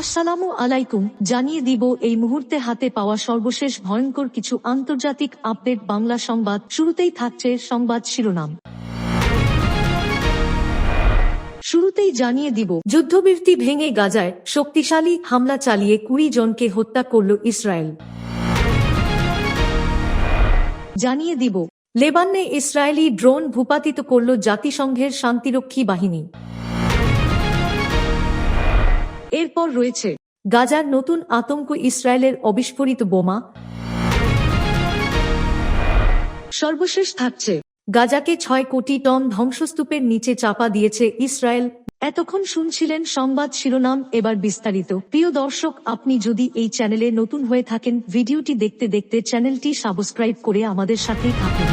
আসসালামু আলাইকুম, জানিয়ে দিব এই মুহূর্তে হাতে পাওয়া সর্বশেষ ভয়ঙ্কর কিছু আন্তর্জাতিক আপডেট বাংলা সংবাদ। শুরুতেই থাকছে সংবাদ শিরোনাম। শুরুতেই জানিয়ে দিব, যুদ্ধবিরতি ভেঙে গাজায় শক্তিশালী হামলা চালিয়ে কুড়ি জনকে হত্যা করল ইসরায়েল। জানিয়ে দিব, লেবাননে ইসরায়েলি ড্রোন ভূপাতিত করল জাতিসংঘের শান্তিরক্ষী বাহিনী। এরপর রয়েছে গাজার নতুন আতঙ্ক ইসরায়েলের অবিস্ফোরিত বোমা। সর্বশেষ থাকছে, গাজাকে ছয় কোটি টন ধ্বংসস্তূপের নিচে চাপা দিয়েছে ইসরায়েল। এতক্ষণ শুনছিলেন সংবাদ শিরোনাম, এবার বিস্তারিত। প্রিয় দর্শক, আপনি যদি এই চ্যানেলে নতুন হয়ে থাকেন, ভিডিওটি দেখতে দেখতে চ্যানেলটি সাবস্ক্রাইব করে আমাদের সাথেই থাকুন।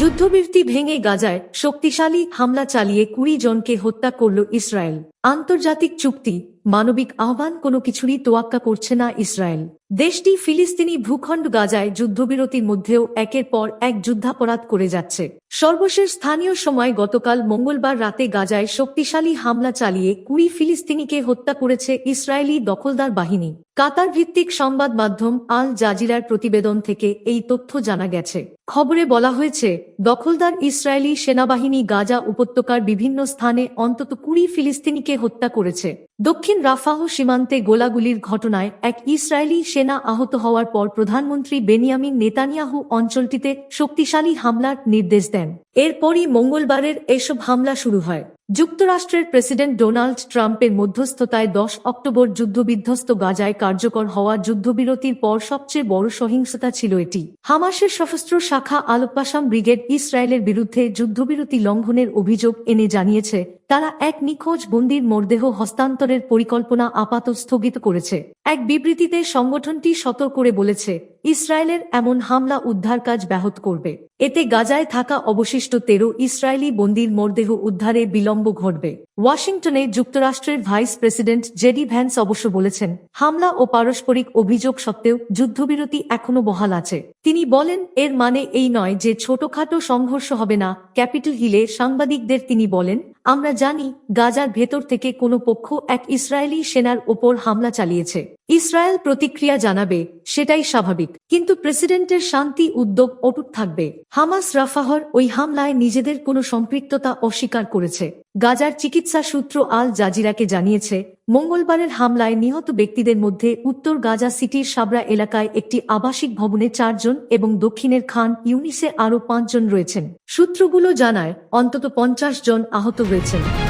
যুদ্ধবিরতি ভেঙে গাজায় শক্তিশালী হামলা চালিয়ে কুড়ি জনকে হত্যা করল ইসরায়েল। আন্তর্জাতিক চুক্তি, মানবিক আহ্বান কোনো কিছুরই তোয়াক্কা করছে না ইসরায়েল। দেশটি ফিলিস্তিনি ভূখণ্ড গাজায় যুদ্ধবিরতির মধ্যেও একের পর এক যুদ্ধাপরাধ করে যাচ্ছে। সর্বশেষ স্থানীয় সময় গতকাল মঙ্গলবার রাতে গাজায় শক্তিশালী হামলা চালিয়ে কুড়ি ফিলিস্তিনিকে হত্যা করেছে ইসরায়েলি দখলদার বাহিনী। কাতার ভিত্তিক সংবাদ মাধ্যম আল জাজিরার প্রতিবেদন থেকে এই তথ্য জানা গেছে। খবরে বলা হয়েছে, দখলদার ইসরায়েলি সেনাবাহিনী গাজা উপত্যকার বিভিন্ন স্থানে অন্তত কুড়ি ফিলিস্তিনিকে হত্যা করেছে। দক্ষিণ রাফাহ সীমান্তে গোলাগুলির ঘটনায় এক ইসরায়েলি সেনা আহত হওয়ার পর প্রধানমন্ত্রী বেনিয়ামিন নেতানিয়াহু অঞ্চলটিতে শক্তিশালী হামলার নির্দেশ দেন। এরপরই মঙ্গলবারের এসব হামলা শুরু হয়। যুক্তরাষ্ট্রের প্রেসিডেন্ট ডোনাল্ড ট্রাম্পের মধ্যস্থতায় দশ অক্টোবর যুদ্ধবিধ্বস্ত গাজায় কার্যকর হওয়া যুদ্ধবিরতির পর সবচেয়ে বড় সহিংসতা ছিল এটি। হামাসের সশস্ত্র শাখা আলোপাসাম ব্রিগেড ইসরায়েলের বিরুদ্ধে যুদ্ধবিরতি লঙ্ঘনের অভিযোগ এনে জানিয়েছে তারা এক নিখোঁজ বন্দির মরদেহ হস্তান্তরের পরিকল্পনা আপাত স্থগিত করেছে। এক বিবৃতিতে সংগঠনটি সতর্ক করে বলেছে, ইসরায়েলের এমন হামলা উদ্ধার কাজ ব্যাহত করবে। এতে গাজায় থাকা অবশিষ্ট তেরো ইসরায়েলি বন্দির মরদেহ উদ্ধারে বিলম্ব ঘটবে। ওয়াশিংটনে যুক্তরাষ্ট্রের ভাইস প্রেসিডেন্ট জেডি ভ্যান্স অবশ্য বলেছেন, হামলা ও পারস্পরিক অভিযোগ সত্ত্বেও যুদ্ধবিরতি এখনও বহাল আছে। তিনি বলেন, এর মানে এই নয় যে ছোটখাটো সংঘর্ষ হবে না। ক্যাপিটাল হিলে সাংবাদিকদের তিনি বলেন, আমরা জানি, গাজার ভেতর থেকে কোনো পক্ষ এক ইসরায়েলি সেনার ওপর হামলা চালিয়েছে। ইসরায়েল প্রতিক্রিয়া জানাবে, সেটাই স্বাভাবিক। কিন্তু প্রেসিডেন্টের শান্তি উদ্যোগ অটুট থাকবে। হামাস রাফাহর ওই হামলায় নিজেদের কোনো সম্পৃক্ততা অস্বীকার করেছে। গাজার চিকিৎসা সূত্র আল জাজিরাকে জানিয়েছে, মঙ্গলবারের হামলায় নিহত ব্যক্তিদের মধ্যে উত্তর গাজা সিটির সাবরা এলাকায় একটি আবাসিক ভবনে চারজন এবং দক্ষিণের খান ইউনিসে আরও পাঁচজন রয়েছেন। সূত্রগুলো জানায়, অন্তত পঞ্চাশ জন আহত হয়েছেন।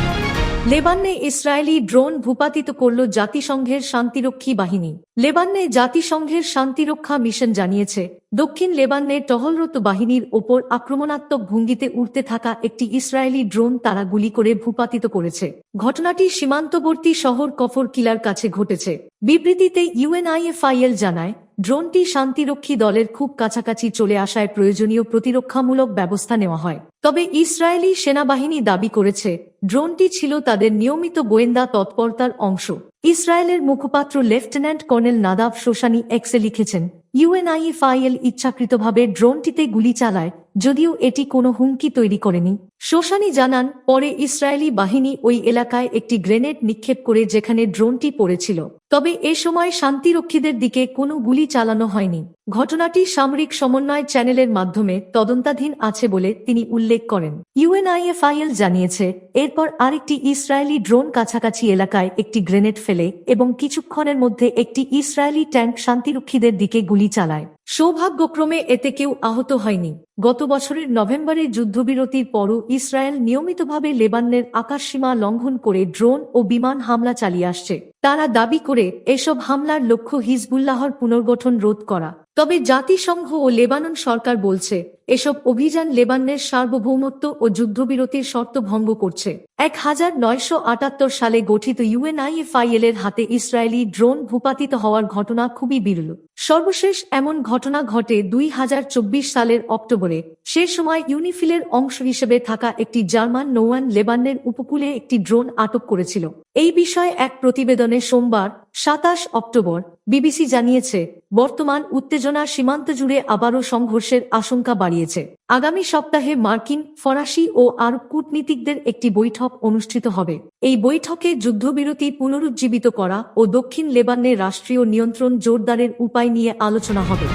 লেবাননে ইসরায়েলি ড্রোন ভূপাতিত করল জাতিসংঘের শান্তিরক্ষী বাহিনী। লেবাননে জাতিসংঘের শান্তিরক্ষা মিশন জানিয়েছে দক্ষিণ লেবাননের টহলরত বাহিনীর ওপর আক্রমণাত্মক ভঙ্গিতে উঠতে থাকা একটি ইসরায়েলি ড্রোন তারা গুলি করে ভূপাতিত করেছে। ঘটনাটি সীমান্তবর্তী শহর কফর কিলার কাছে ঘটেছে। বিবৃতিতে ইউএনআইএফআইএল জানায়, ড্রোনটি শান্তিরক্ষী দলের খুব কাছাকাছি চলে আসায় প্রয়োজনীয় প্রতিরক্ষামূলক ব্যবস্থা নেওয়া হয়। তবে ইসরায়েলি সেনাবাহিনী দাবি করেছে, ড্রোনটি ছিল তাদের নিয়মিত গোয়েন্দা তৎপরতার অংশ। ইসরায়েলের মুখপাত্র লেফটেন্যান্ট কর্নেল নাদাব শোশানি এক্সে লিখেছেন ইউএনআইএফআইএল ইচ্ছাকৃতভাবে ড্রোনটিতে গুলি চালায়, যদিও এটি কোনো হুমকি তৈরি করেনি। শোশানি জানান, পরে ইসরায়েলি বাহিনী ওই এলাকায় একটি গ্রেনেড নিক্ষেপ করে যেখানে ড্রোনটি পড়েছিল। তবে এ সময় শান্তিরক্ষীদের দিকে কোনো গুলি চালানো হয়নি। ঘটনাটি সামরিক সমন্বয় চ্যানেলের মাধ্যমে তদন্তাধীন আছে বলে তিনি উল্লেখ করেন। ইউএনআইএফআইএল জানিয়েছে, এরপর আরেকটি ইসরায়েলি ড্রোন কাছাকাছি এলাকায় একটি গ্রেনেড ফেলে এবং কিছুক্ষণের মধ্যে একটি ইসরায়েলি ট্যাঙ্ক শান্তিরক্ষীদের দিকে গুলি চালায়। সৌভাগ্যক্রমে এতে কেউ আহত হয়নি। গত বছরের নভেম্বরে যুদ্ধবিরতির পরও ইসরায়েল নিয়মিতভাবে লেবাননের আকাশসীমা লঙ্ঘন করে ড্রোন ও বিমান হামলা চালিয়ে আসছে। তারা দাবি করে এসব হামলার লক্ষ্য হিজবুল্লাহর পুনর্গঠন রোধ করা। তবে জাতিসংঘ ও লেবানন সরকার বলছে এসব অভিযান লেবাননের সার্বভৌমত্ব ও যুদ্ধবিরতির শর্ত ভঙ্গ করছে। এক হাজার নয়শো আটাত্তর সালে গঠিত ইউএনআইএফআইএল এর হাতে ইসরায়েলি ড্রোন ভূপাতিত হওয়ার ঘটনা খুবই বিরল। সর্বশেষ এমন ঘটনা ঘটে দুই হাজার চব্বিশ সালের অক্টোবরে। সে সময় ইউনিফিলের অংশ হিসেবে থাকা একটি জার্মান নৌয়ান লেবাননের উপকূলে একটি ড্রোন আটক করেছিল। এই বিষয়ে এক প্রতিবেদনে সোমবার, সাতাশ অক্টোবর, বিবিসি জানিয়েছে, বর্তমান উত্তেজনা সীমান্ত জুড়ে আবারও সংঘর্ষের আশঙ্কা বাড়িয়েছে। বাড়িয়েছে আগামী সপ্তাহে মার্কিন, ফরাসি ও আরব কূটনীতিকদের একটি বৈঠক অনুষ্ঠিত হবে। এই বৈঠকে যুদ্ধবিরতি পুনরুজ্জীবিত করা ও দক্ষিণ লেবাননে রাষ্ট্রীয় নিয়ন্ত্রণ জোরদারের উপায় নিয়ে আলোচনা হবে।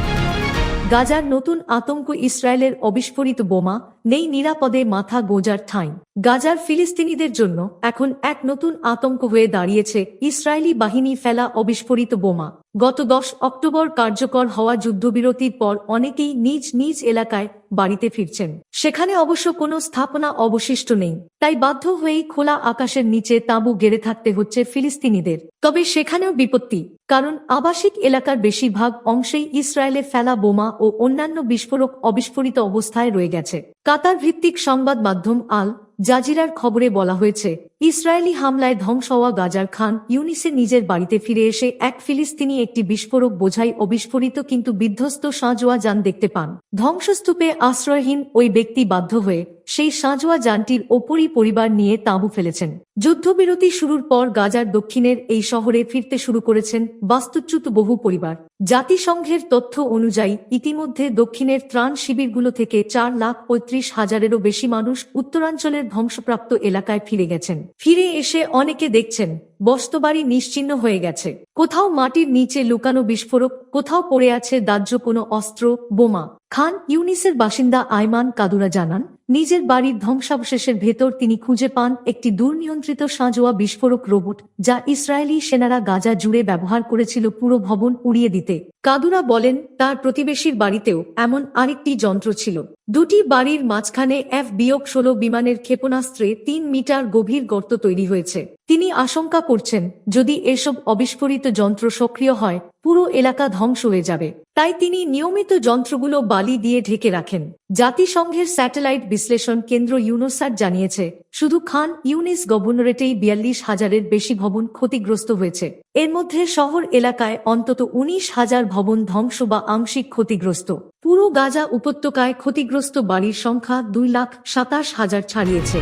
গাজার নতুন আতঙ্ক ইসরায়েলের অবিস্ফোরিত বোমা, নেই নিরাপদে মাথা গোজার ঠাঁই। গাজার ফিলিস্তিনিদের জন্য এখন এক নতুন আতঙ্ক হয়ে দাঁড়িয়েছে ইসরায়েলি বাহিনী ফেলা অবিস্ফোরিত বোমা। গত দশ অক্টোবর কার্যকর হওয়া যুদ্ধবিরতির পর অনেকেই নিজ নিজ এলাকায় বাড়িতে ফিরছেন। সেখানে অবশ্য কোনো স্থাপনা অবশিষ্ট নেই। তাই বাধ্য হয়েই খোলা আকাশের নিচে তাঁবু গেড়ে থাকতে হচ্ছে ফিলিস্তিনিদের। তবে সেখানেও বিপত্তি, কারণ আবাসিক এলাকার বেশিরভাগ অংশেই ইসরায়েলে ফেলা বোমা ও অন্যান্য বিস্ফোরক অবিস্ফোরিত অবস্থায় রয়ে গেছে। কাতার ভিত্তিক সংবাদ মাধ্যম আল জাজিরার খবরে বলা হয়েছে ইসরায়েলি হামলায় ধ্বংস হওয়া গাজার খান ইউনিসে নিজের বাড়িতে ফিরে এসে এক ফিলিস্তিনি একটি বিস্ফোরক বোঝাই অবিস্ফোরিত কিন্তু বিধ্বস্ত সাঁজোয়া যান দেখতে পান। ধ্বংসস্তূপে আশ্রয়হীন ওই ব্যক্তি বাধ্য হয়ে সেই সাঁজোয়া যানটির ওপরই পরিবার নিয়ে তাঁবু ফেলেছেন। যুদ্ধবিরতি শুরুর পর গাজার দক্ষিণের এই শহরে ফিরতে শুরু করেছেন বাস্তুচ্যুত বহু পরিবার। জাতিসংঘের তথ্য অনুযায়ী ইতিমধ্যে দক্ষিণের ত্রাণ শিবিরগুলো থেকে চার লাখ পঁয়ত্রিশ হাজারেরও বেশি মানুষ উত্তরাঞ্চলের ধ্বংসপ্রাপ্ত এলাকায় ফিরে গেছেন। ফিরে এসে অনেকে দেখছেন। বস্তবাড়ি নিশ্চিহ্ন হয়ে গেছে। কোথাও মাটির নিচে লুকানো বিস্ফোরক, কোথাও পড়ে আছে দাহ্য কোনো অস্ত্র, বোমা। খান ইউনিসের বাসিন্দা আইমান কাদুরা জানান, নিজের বাড়ির ধ্বংসাবশেষের ভেতর তিনি খুঁজে পান একটি দুর্নিয়ন্ত্রিত সাঁজোয়া বিস্ফোরক রোবট, যা ইসরায়েলি সেনারা গাজা জুড়ে ব্যবহার করেছিল পুরো ভবন উড়িয়ে দিতে। কাদুরা বলেন, তার প্রতিবেশীর বাড়িতেও এমন আরেকটি যন্ত্র ছিল। দুটি বাড়ির মাঝখানে এফ বিয়োগ ষোলো বিমানের ক্ষেপণাস্ত্রে তিন মিটার গভীর গর্ত তৈরি হয়েছে। তিনি আশঙ্কা করছেন, যদি এসব অবিস্ফোরিত যন্ত্র সক্রিয় হয়, পুরো এলাকা ধ্বংস হয়ে যাবে। তাই তিনি নিয়মিত যন্ত্রগুলো বালি দিয়ে ঢেকে রাখেন। জাতিসংঘের স্যাটেলাইট বিশ্লেষণ কেন্দ্র ইউনোসাট জানিয়েছে, শুধু খান ইউনিস গভর্নরেটেই বিয়াল্লিশ হাজারের বেশি ভবন ক্ষতিগ্রস্ত হয়েছে। এর মধ্যে শহর এলাকায় অন্তত উনিশ হাজার ভবন ধ্বংস বা আংশিক ক্ষতিগ্রস্ত। পুরো গাজা উপত্যকায় ক্ষতিগ্রস্ত বাড়ির সংখ্যা দুই লাখ সাতাশ হাজার ছাড়িয়েছে।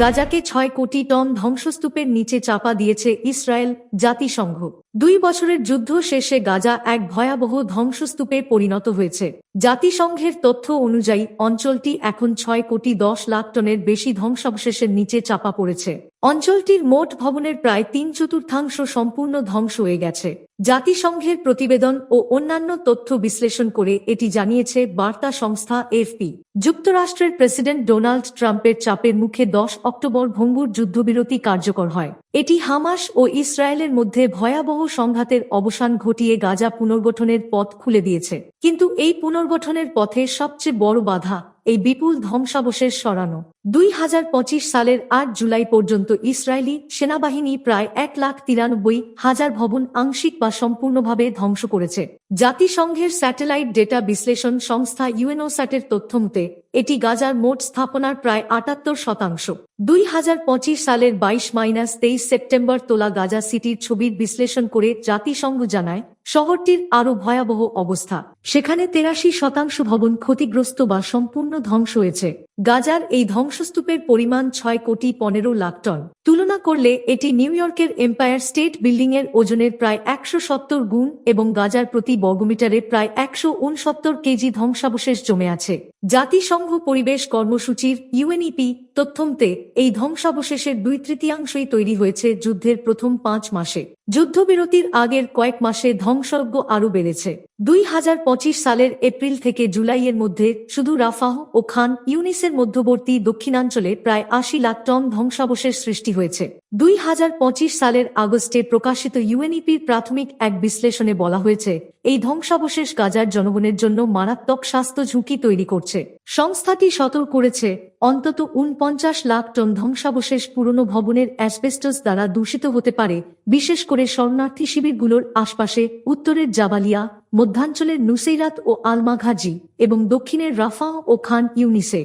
গাজাকে ছয় কোটি টন ধ্বংসস্তূপের নিচে চাপা দিয়েছে ইসরায়েল জাতিসংঘ। দুই বছরের যুদ্ধ শেষে গাজা এক ভয়াবহ ধ্বংসস্তূপে পরিণত হয়েছে। জাতিসংঘের তথ্য অনুযায়ী, অঞ্চলটি এখন ছয় কোটি দশ লাখ টনের বেশি ধ্বংসাবশেষের নিচে চাপা পড়েছে। অঞ্চলটির মোট ভবনের প্রায় তিন চতুর্থাংশ সম্পূর্ণ ধ্বংস হয়ে গেছে। জাতিসংঘের প্রতিবেদন ও অন্যান্য তথ্য বিশ্লেষণ করে এটি জানিয়েছে বার্তা সংস্থা এফপি। যুক্তরাষ্ট্রের প্রেসিডেন্ট ডোনাল্ড ট্রাম্পের চাপের মুখে দশ অক্টোবর ভঙ্গুর যুদ্ধবিরতি কার্যকর হয়। এটি হামাস ও ইসরায়েলের মধ্যে ভয়াবহ সংঘাতের অবসান ঘটিয়ে গাজা পুনর্গঠনের পথ খুলে দিয়েছে। কিন্তু এই পুনর্গঠনের পথে সবচেয়ে বড় বাধা এই বিপুল ধ্বংসাবশেষ সরানো। দুই হাজার পঁচিশ সালের আট জুলাই পর্যন্ত ইসরায়েলি সেনাবাহিনী প্রায় এক লাখ তিরানব্বই হাজার ভবন আংশিক বা সম্পূর্ণভাবে ধ্বংস করেছে। জাতিসংঘের স্যাটেলাইট ডেটা বিশ্লেষণ সংস্থা ইউএনওস্যাটের তথ্যমতে, এটি গাজার মোট স্থাপনার প্রায় আটাত্তর শতাংশ। দুই হাজার পঁচিশ সালের বাইশ মাইনাস তেইশ সেপ্টেম্বর তোলা গাজা সিটির ছবির বিশ্লেষণ করে জাতিসংঘ জানায়, শহরটির আরও ভয়াবহ অবস্থা। সেখানে তেরাশি শতাংশ ভবন ক্ষতিগ্রস্ত বা সম্পূর্ণ ধ্বংস হয়েছে। গাজার এই ধ্বংসস্তূপের পরিমাণ ছয় কোটি পনেরো লাখ টন। তুলনা করলে, এটি নিউ ইয়র্কের এম্পায়ার স্টেট বিল্ডিং এর ওজনের প্রায় একশো সত্তর গুণ এবং গাজার প্রতি বর্গমিটারে প্রায় একশো উনসত্তর কেজি ধ্বংসাবশেষ জমে আছে। জাতিসংঘ পরিবেশ কর্মসূচির ইউএনইপি তথ্যমতে, এই ধ্বংসাবশেষের দুই তৃতীয়াংশই তৈরি হয়েছে যুদ্ধের প্রথম পাঁচ মাসে। যুদ্ধবিরতির আগের কয়েক মাসে ধ্বংসজ্ঞ আরও বেড়েছে। দুই হাজার পঁচিশ সালের এপ্রিল থেকে জুলাইয়ের মধ্যে শুধু রাফাহ ও খান ইউনিসের মধ্যবর্তী দক্ষিণাঞ্চলে প্রায় আশি লাখ টন ধ্বংসাবশেষ সৃষ্টি হয়েছে। দুই হাজার পঁচিশ সালের আগস্টে প্রকাশিত ইউএনইপির প্রাথমিক এক বিশ্লেষণে বলা হয়েছে, এই ধ্বংসাবশেষ গাজার জনগণের জন্য মারাত্মক স্বাস্থ্য ঝুঁকি তৈরি করছে। সংস্থাটি সতর্ক করেছে, অন্তত উনপঞ্চাশ লাখ টন ধ্বংসাবশেষ পুরনো ভবনের অ্যাসবেস্টস দ্বারা দূষিত হতে পারে, বিশেষ করে শরণার্থী শিবিরগুলোর আশপাশে উত্তরের জাবালিয়া, মধ্যাঞ্চলের নুসেইরাত ও আলমাঘাজি এবং দক্ষিণের রাফা ও খান ইউনিসে।